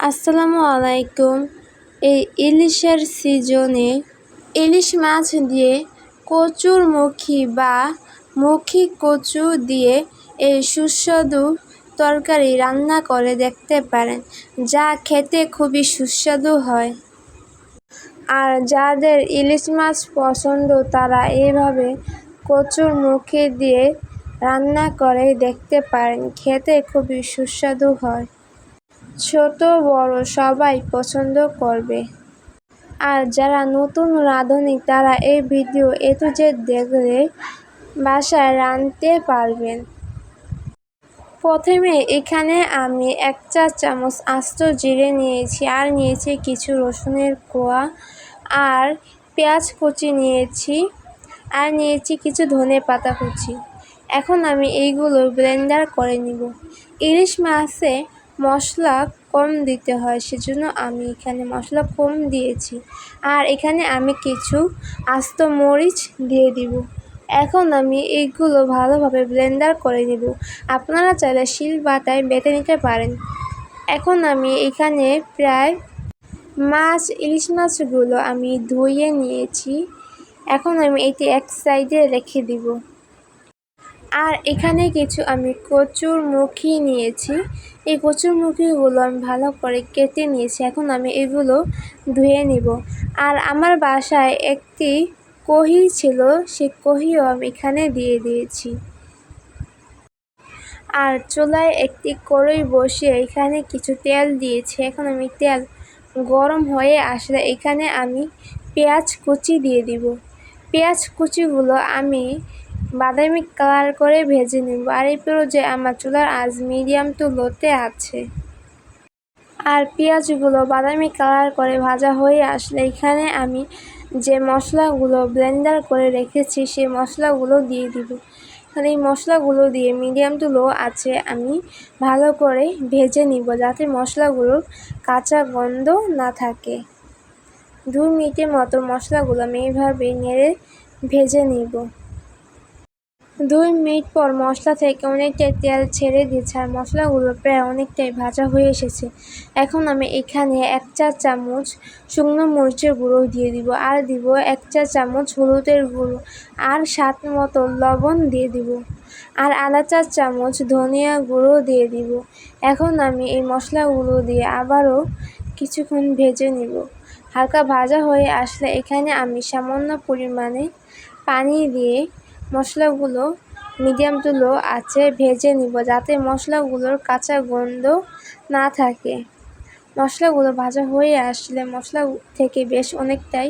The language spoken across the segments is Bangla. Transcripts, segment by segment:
আসসালামু আলাইকুম। এই ইলিশের সিজনে ইলিশ মাছ দিয়ে কচুর মুখি বা মুখি কচু দিয়ে এই সুস্বাদু তরকারি রান্না করে দেখতে পারেন, যা খেতে খুবই সুস্বাদু হয়। আর যাদের ইলিশ মাছ পছন্দ, তারা এইভাবে কচুর মুখি দিয়ে রান্না করে দেখতে পারেন, খেতে খুবই সুস্বাদু হয়। ছোট, বড় সবাই পছন্দ করবে। আর যারা নতুন রাঁধুনি, তারা এই ভিডিও এ জেড দেখলে বাসায় রাঁধতে পারবেন। প্রথমে এখানে আমি এক চা চামচ আস্ত জিরে নিয়েছি, আর নিয়েছি কিছু রসুনের কোয়া, আর পেঁয়াজ কুচি নিয়েছি, আর নিয়েছি কিছু ধনে পাতা কুচি। এখন আমি এইগুলো ব্লেন্ডার করে নিব। ইলিশ মাছে মশলা কম দিতে হয়, সেজন্য আমি এখানে মশলা কম দিয়েছি। আর এখানে আমি কিছু আস্ত মরিচ দিয়ে দিব। এখন আমি এইগুলো ভালোভাবে ব্লেন্ডার করে নেব। আপনারা চাইলে শিল বাটায় বেটে নিতে পারেন। এখন আমি এখানে প্রায় মাছ, ইলিশ মাছগুলো আমি ধুয়ে নিয়েছি। এখন আমি এটি এক সাইডে রেখে দিব। আর এখানে কিছু আমি কচুর মুখি নিয়েছি। এই কচুর মুখিগুলো আমি ভালো করে কেটে নিয়েছি। এখন আমি এগুলো ধুয়ে নিব। আর আমার বাসায় একটি কহি ছিল, সে কহিও আমি এখানে দিয়ে দিয়েছি। আর চুলায় একটি কড়ই বসিয়ে এখানে কিছু তেল দিয়েছি। এখন আমি তেল গরম হয়ে আসলে এখানে আমি পেঁয়াজ কুচি দিয়ে দিব। পেঁয়াজ কুচিগুলো আমি বাদামি কালার করে ভেজে নেব। আর এই যে আমার চুলার আজ মিডিয়াম টু লোতে আছে। আর পেঁয়াজগুলো বাদামি কালার করে ভাজা হয়ে আসলে এখানে আমি যে মশলাগুলো ব্লেন্ডার করে রেখেছি সেই মশলাগুলো দিয়ে দিব। তাহলে এই মশলাগুলো দিয়ে মিডিয়াম টু লো আছে আমি ভালো করে ভেজে নিব যাতে মশলাগুলোর কাঁচা গন্ধ না থাকে। দু মিনিটের মতো মশলাগুলো আমি এইভাবে নেড়ে ভেজে নিব। দুই মিনিট পর মশলা থেকে অনেকটাই তেল ছেড়ে দিয়েছে আর মশলাগুলো প্রায় অনেকটাই ভাজা হয়ে এসেছে। এখন আমি এখানে এক চা চামচ শুকনো মরিচের গুঁড়ো দিয়ে দিব আর দিব এক চা চামচ হলুদের গুঁড়ো আর স্বাদ মতো লবণ দিয়ে দিব আর আধা চা চামচ ধনিয়া গুঁড়ো দিয়ে দিব। এখন আমি এই মশলাগুলো দিয়ে আবারও কিছুক্ষণ ভেজে নিব। হালকা ভাজা হয়ে আসলে এখানে আমি সামান্য পরিমাণে পানি দিয়ে মশলাগুলো মিডিয়াম টু লো আছে ভেজে নিব যাতে মশলাগুলোর কাঁচা গন্ধ না থাকে। মশলাগুলো ভাজা হয়ে আসলে মশলা থেকে বেশ অনেকটাই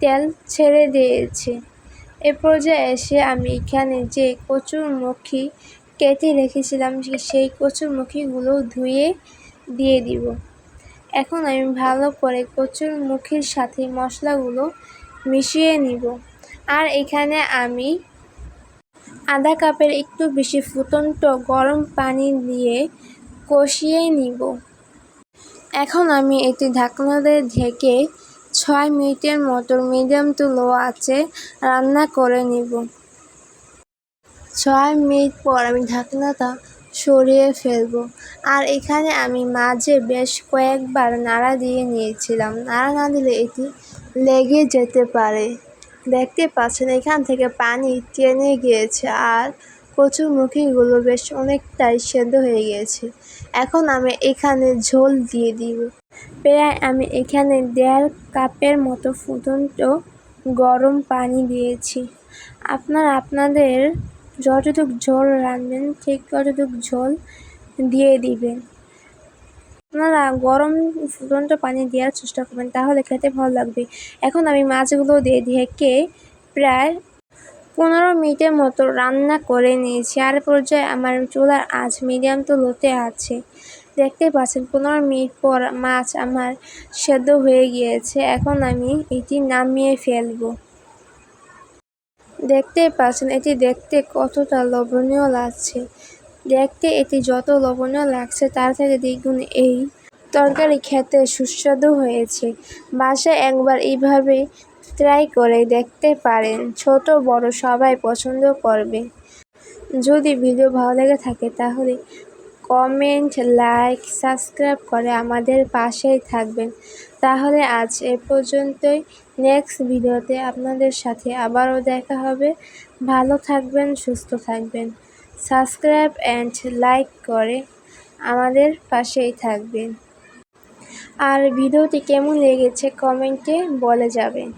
তেল ছেড়ে দিয়েছে। এ পর্যায়ে এসে আমি এখানে যে কচুর মুখি কেটে রেখেছিলাম সেই কচুর মুখিগুলো ধুয়ে দিয়ে দিব। এখন আমি ভালো করে কচুর মুখির সাথে মশলাগুলো মিশিয়ে নিব। আর এখানে আমি আধা কাপের একটু বেশি ফুটন্ত গরম পানি দিয়ে কষিয়ে নিব। এখন আমি এটি ঢাকনা দিয়ে ঢেকে ছয় মিনিটের মতো মিডিয়াম টু লো আছে রান্না করে নিব। ছয় মিনিট পর আমি ঢাকনাটা সরিয়ে ফেলব। আর এখানে আমি মাঝে বেশ কয়েকবার নাড়া দিয়ে নিয়েছিলাম। নাড়া না দিলে এটি লেগে যেতে পারে। দেখতে পাচ্ছেন, এখান থেকে পানি টেনে গিয়েছে আর কচুরমুখিগুলো বেশ অনেকটাই সেদ্ধ হয়ে গিয়েছে। এখন আমি এখানে ঝোল দিয়ে দিব। প্রায় আমি এখানে দেড় কাপের মতো ফুটন্ত গরম পানি দিয়েছি। আপনারা আপনাদের যতটুকু ঝোল রাখবেন ঠিক ততটুকু ঝোল দিয়ে দিবেন। আপনারা গরম ফুটন্ত পানি দেওয়ার চেষ্টা করবেন, তাহলে খেতে ভালো লাগবে। এখন আমি মাছগুলো দিয়ে ঢেকে প্রায় পনেরো মিনিটের মতো রান্না করে নিয়েছি। আর পর্যায়ে আমার চুলার আঁচ মিডিয়াম তো লোতে আছে। দেখতে পাচ্ছেন, পনেরো মিনিট পর মাছ আমার সেদ্ধ হয়ে গিয়েছে। এখন আমি এটি নামিয়ে ফেলব। দেখতে পাচ্ছেন, এটি দেখতে কতটা লোভনীয় লাগছে। দেখতে এটি যত লবণীয় লাগছে তার থেকে দ্বিগুণ এই তরকারি খেতে সুস্বাদু হয়েছে। বাসায় একবার এইভাবে ট্রাই করে দেখতে পারেন, ছোট, বড়, সবাই পছন্দ করবে। যদি ভিডিও ভালো লেগে থাকে তাহলে কমেন্ট, লাইক, সাবস্ক্রাইব করে আমাদের পাশেই থাকবেন। তাহলে আজ এ পর্যন্তই। নেক্সট ভিডিওতে আপনাদের সাথে আবারও দেখা হবে। ভালো থাকবেন, সুস্থ থাকবেন। সাবস্ক্রাইব অ্যান্ড লাইক করে আমাদের পাশেই থাকবেন। আর ভিডিওটি কেমন লেগেছে কমেন্টে বলে যাবেন।